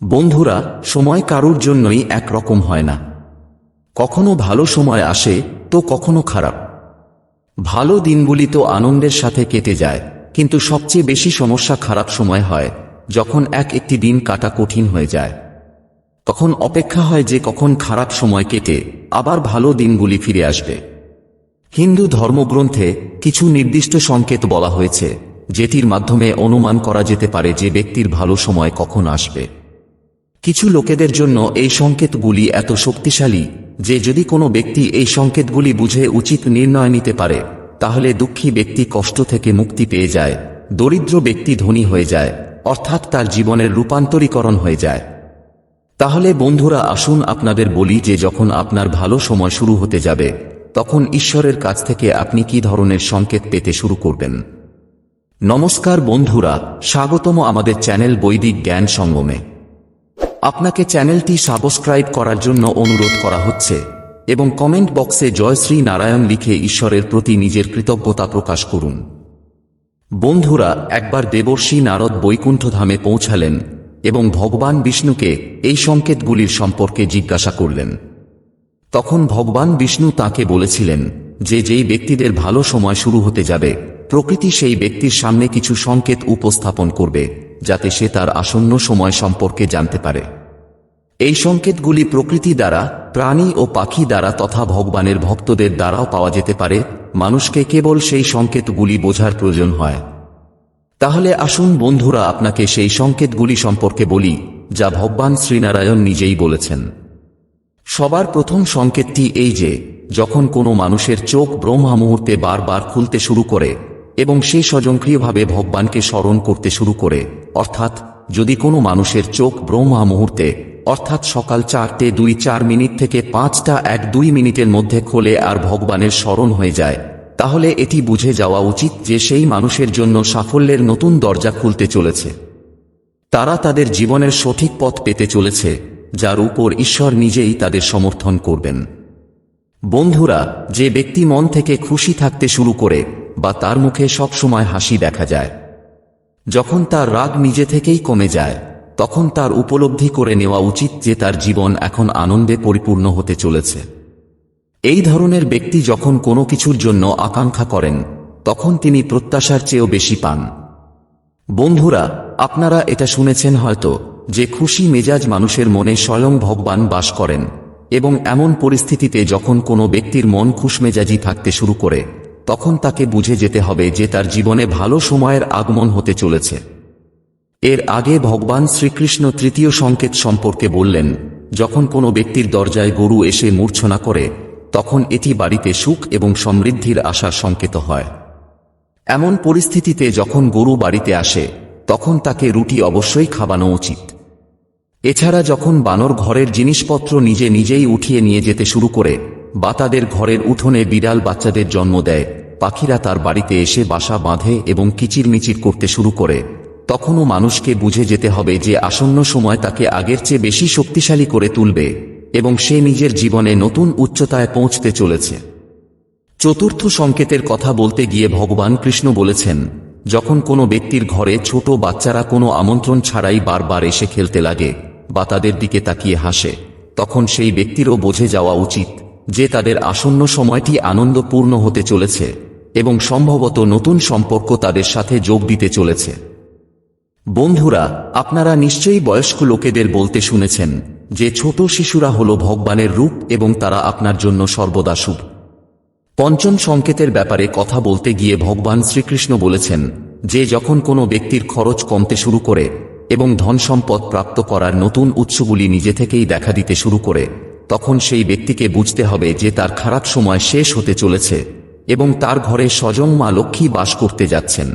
বন্ধুরা, সময় কারুর জন্যই একরকম হয় না। কখনো ভালো সময় আসে, তো কখনো খারাপ। ভালো দিনগুলি তো আনন্দের সাথে কেটে যায়, কিন্তু সবচেয়ে বেশি সমস্যা খারাপ সময় হয়, যখন এক একটি দিন কাটা কঠিন হয়ে যায়। তখন অপেক্ষা হয় যে কখন খারাপ সময় কেটে, আবার ভালো দিনগুলি ফিরে আসবে। হিন্দু ধর্মগ্রন্থে কিছু নির্দিষ্ট সংকেত বলা হয়েছে, যেটির মাধ্যমে অনুমান করা যেতে পারে যে ব্যক্তির ভালো সময় কখন আসবে। কিছু লোকেদের জন্য এই সংকেতগুলি এত শক্তিশালী, যে যদি কোনো ব্যক্তি এই সংকেতগুলি বুঝে উচিত নির্ণয় নিতে পারে, তাহলে দুঃখী ব্যক্তি কষ্ট থেকে মুক্তি পেয়ে যায়, দরিদ্র ব্যক্তি ধনী হয়ে যায়, অর্থাৎ তার জীবনের রূপান্তরীকরণ হয়ে যায়। তাহলে বন্ধুরা আসুন আপনাদের বলি যে যখন আপনার ভালো সময় শুরু হতে যাবে, তখন ঈশ্বরের কাছ থেকে আপনি কি ধরনের সংকেত পেতে শুরু করবেন? নমস্কার বন্ধুরা, স্বাগতম আমাদের চ্যানেল বৈদিক জ্ঞান সঙ্গমে। আপনাকে চ্যানেলটি সাবস্ক্রাইব করার জন্য অনুরোধ করা হচ্ছে এবং কমেন্ট বক্সে জয়শ্রী নারায়ণ লিখে ঈশ্বরের প্রতি নিজের কৃতজ্ঞতা প্রকাশ করুন। বন্ধুরা, একবার দেবর্ষী নারদ বৈকুণ্ঠ ধামে পৌঁছালেন এবং ভগবান বিষ্ণুকে এই সংকেতগুলির সম্পর্কে জিজ্ঞাসা করলেন। তখন ভগবান বিষ্ণু তাকে বলেছিলেন যে যেই ব্যক্তিদের ভালো সময় শুরু হতে যাবে, প্রকৃতি সেই ব্যক্তির সামনে কিছু সংকেত উপস্থাপন করবে। যাতে সে তার আসন্ন সময় সম্পর্কে জানতে পারে। এই সংকেতগুলি প্রকৃতি দ্বারা, প্রাণী ও পাখি দ্বারা তথা ভগবানের ভক্তদের দ্বারাও পাওয়া যেতে পারে, মানুষকে কেবল সেই সংকেতগুলি বোঝার প্রয়োজন হয়। তাহলে আসুন বন্ধুরা আপনাকে সেই সংকেতগুলি সম্পর্কে বলি, যা ভগবান শ্রীনারায়ণ নিজেই বলেছেন। সবার প্রথম সংকেতটি এই যে, যখন কোনো মানুষের চোখ ব্রহ্মা মুহূর্তে বারবার খুলতে শুরু করে এবং সে স্বজনক্রিয়ভাবে ভগবানকে স্মরণ করতে শুরু করে। অর্থাৎ, যদি কোনো মানুষের চোখ ব্রহ্মা মুহূর্তে, অর্থাৎ সকাল চারটে দুই চার মিনিট থেকে পাঁচটা এক দুই মিনিটের মধ্যে খোলে আর ভগবানের স্মরণ হয়ে যায়, তাহলে এটি বুঝে যাওয়া উচিত যে সেই মানুষের জন্য সাফল্যের নতুন দরজা খুলতে চলেছে। তারা তাদের জীবনের সঠিক পথ পেতে চলেছে, যার উপর ঈশ্বর নিজেই তাদের সমর্থন করবেন। বন্ধুরা, যে ব্যক্তি মন থেকে খুশি থাকতে শুরু করে বা তার মুখে সবসময় হাসি দেখা যায়। যখন তার রাগ নিজে থেকেই কমে যায়, তখন তার উপলব্ধি করে নেওয়া উচিত যে তার জীবন এখন আনন্দে পরিপূর্ণ হতে চলেছে। এই ধরনের ব্যক্তি যখন কোনো কিছুর জন্য আকাঙ্ক্ষা করেন, তখন তিনি প্রত্যাশার চেয়েও বেশি পান। বন্ধুরা, আপনারা এটা শুনেছেন হয়তো, যে খুশি মেজাজ মানুষের মনে স্বয়ং ভগবান বাস করেন, এবং এমন পরিস্থিতিতে যখন কোনো ব্যক্তির মন খুশমেজাজি থাকতে শুরু করে তখন তাকে বুঝে যেতে হবে যে তার জীবনে ভালো সময়ের আগমন হতে চলেছে। এর আগে ভগবান শ্রীকৃষ্ণ তৃতীয় সংকেত সম্পর্কে বললেন, যখন কোনো ব্যক্তির দরজায় গরু এসে মূর্ছনা করে, তখন এটি বাড়িতে সুখ এবং সমৃদ্ধির আশার সংকেত হয়। এমন পরিস্থিতিতে যখন গরু বাড়িতে আসে, তখন তাকে রুটি অবশ্যই খাওয়ানো উচিত। এছাড়া যখন বানর ঘরের জিনিসপত্র নিজে নিজেই উঠিয়ে নিয়ে যেতে শুরু করে বা তাদের ঘরের উঠোনে বিড়াল বাচ্চাদের জন্ম দেয়। পাখিরা তার বাড়িতে এসে বাসা বাঁধে এবং কিচিরমিচির করতে শুরু করে। তখনও মানুষকে বুঝে যেতে হবে যে আসন্ন সময় তাকে আগের চেয়ে বেশি শক্তিশালী করে তুলবে এবং সে নিজের জীবনে নতুন উচ্চতায় পৌঁছতে চলেছে। চতুর্থ সংকেতের কথা বলতে গিয়ে ভগবান কৃষ্ণ বলেছেন, যখন কোনো ব্যক্তির ঘরে ছোট বাচ্চারা কোনো আমন্ত্রণ ছাড়াই বারবার এসে খেলতে লাগে বা তাদের দিকে তাকিয়ে হাসে, তখন সেই ব্যক্তিরও বোঝে যাওয়া উচিত। যে তাদের আসন্ন সময়টি আনন্দপূর্ণ হতে চলেছে এবং সম্ভবত নতুন সম্পর্ক তাদের সাথে যোগ দিতে চলেছে। বন্ধুরা, আপনারা নিশ্চয়ই বয়স্ক লোকেদের বলতে শুনেছেন যে ছোট শিশুরা হল ভগবানের রূপ এবং তারা আপনার জন্য সর্বদা শুভ। পঞ্চম সংকেতের ব্যাপারে কথা বলতে গিয়ে ভগবান শ্রীকৃষ্ণ বলেছেন যে যখন কোনো ব্যক্তির খরচ কমতে শুরু করে এবং ধন সম্পদ প্রাপ্ত করার নতুন উৎসগুলি নিজে থেকেই দেখা দিতে শুরু করে তখন সেই ব্যক্তিকে বুঝতে হবে যে তার খারাপ সময় শেষ হতে চলেছে এবং তার ঘরে স্বজং মা লক্ষ্মী বাস করতে যাচ্ছেন।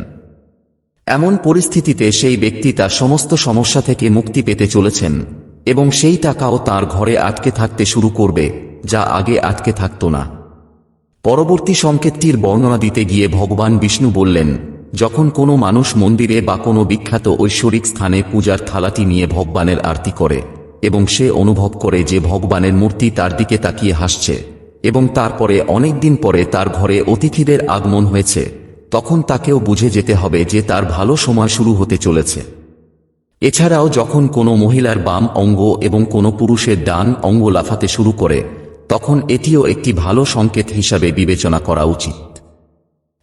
এমন পরিস্থিতিতে সেই ব্যক্তি তার সমস্ত সমস্যা থেকে মুক্তি পেতে চলেছেন এবং সেই টাকাও তার ঘরে আটকে থাকতে শুরু করবে, যা আগে আটকে থাকত না। পরবর্তী সংকেতটির বর্ণনা দিতে গিয়ে ভগবান বিষ্ণু বললেন, যখন কোনো মানুষ মন্দিরে বা কোনো বিখ্যাত ঐশ্বরিক স্থানে পূজার থালাটি নিয়ে ভগবানের আরতি করে এবং সে অনুভব করে যে ভগবানের মূর্তি তার দিকে তাকিয়ে হাসছে এবং তারপরে অনেক দিন পরে তার ঘরে অতিথিদের আগমন হয়েছে, তখন তাকেও বুঝে যেতে হবে যে তার ভালো সময় শুরু হতে চলেছে। এছাড়াও যখন কোনো মহিলার বাম অঙ্গ এবং কোনো পুরুষের ডান অঙ্গ লাফাতে শুরু করে, তখন এটিও একটি ভালো সংকেত হিসাবে বিবেচনা করা উচিত।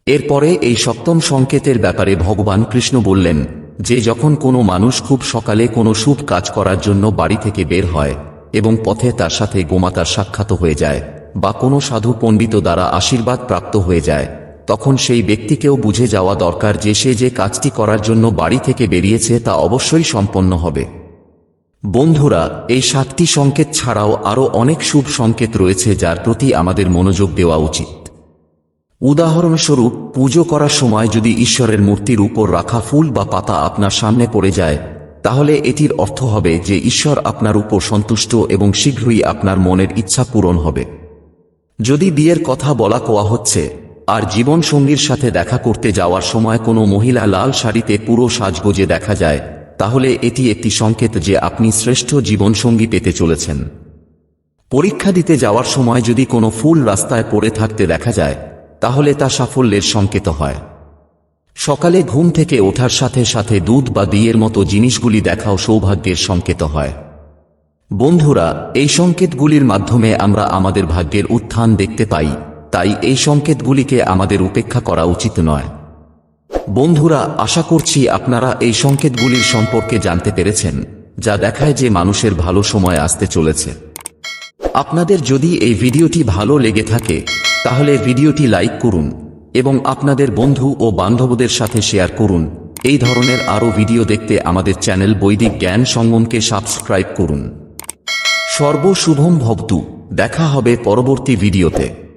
এরপরে এই সপ্তম সংকেতের ব্যাপারে ভগবান কৃষ্ণ বললেন যে যখন কোনো মানুষ খুব সকালে কোনো শুভ কাজ করার জন্য বাড়ি থেকে বের হয় এবং পথে তার সাথে গোমাতার সাক্ষাৎ হয়ে যায় বা কোনো সাধু পণ্ডিত দ্বারা আশীর্বাদ প্রাপ্ত হয়ে যায়, তখন সেই ব্যক্তিকেও বুঝে যাওয়া দরকার যে সে যে কাজটি করার জন্য বাড়ি থেকে বেরিয়েছে তা অবশ্যই সম্পন্ন হবে। বন্ধুরা, এই সাতটি সংকেত ছাড়াও আরও অনেক শুভ সংকেত রয়েছে যার প্রতি আমাদের মনোযোগ দেওয়া উচিত। উদাহরণস্বরূপ, পুজো করার সময় যদি ঈশ্বরের মূর্তির উপর রাখা ফুল বা পাতা আপনার সামনে পড়ে যায়, তাহলে এটির অর্থ হবে যে ঈশ্বর আপনার উপর সন্তুষ্ট এবং শীঘ্রই আপনার মনের ইচ্ছা পূরণ হবে। যদি বিয়ের কথা বলা কোয়া হচ্ছে, আর জীবন সঙ্গীর সাথে দেখা করতে যাওয়ার সময় কোনো মহিলা লাল শাড়িতে পুরো সাজগোজে দেখা যায়, তাহলে এটি একটি সংকেত যে আপনি শ্রেষ্ঠ জীবনসঙ্গী পেতে চলেছেন। পরীক্ষা দিতে যাওয়ার সময় যদি কোনো ফুল রাস্তায় পড়ে থাকতে দেখা যায় তাহলে তা সাফল্যের সংকেত হয়। সকালে ঘুম থেকে ওঠার সাথে সাথে দুধ বা দিয়ের মতো জিনিসগুলি দেখাও সৌভাগ্যের সংকেত হয়। বন্ধুরা, এই সংকেতগুলির মাধ্যমে আমরা আমাদের ভাগ্যের উত্থান দেখতে পাই, তাই এই সংকেতগুলিকে আমাদের উপেক্ষা করা উচিত নয়। বন্ধুরা, আশা করছি আপনারা এই সংকেতগুলির সম্পর্কে জানতে পেরেছেন, যা দেখায় যে মানুষের ভালো সময় আসতে চলেছে। আপনাদের যদি এই ভিডিওটি ভালো লেগে থাকে তাহলে ভিডিওটি লাইক করুন এবং আপনাদের বন্ধু ও বান্ধবদের সাথে শেয়ার করুন। এই ধরনের আরও ভিডিও দেখতে আমাদের চ্যানেল বৈদিক জ্ঞান সঙ্গমকে সাবস্ক্রাইব করুন। সর্বশুভম ভবতু। দেখা হবে পরবর্তী ভিডিওতে।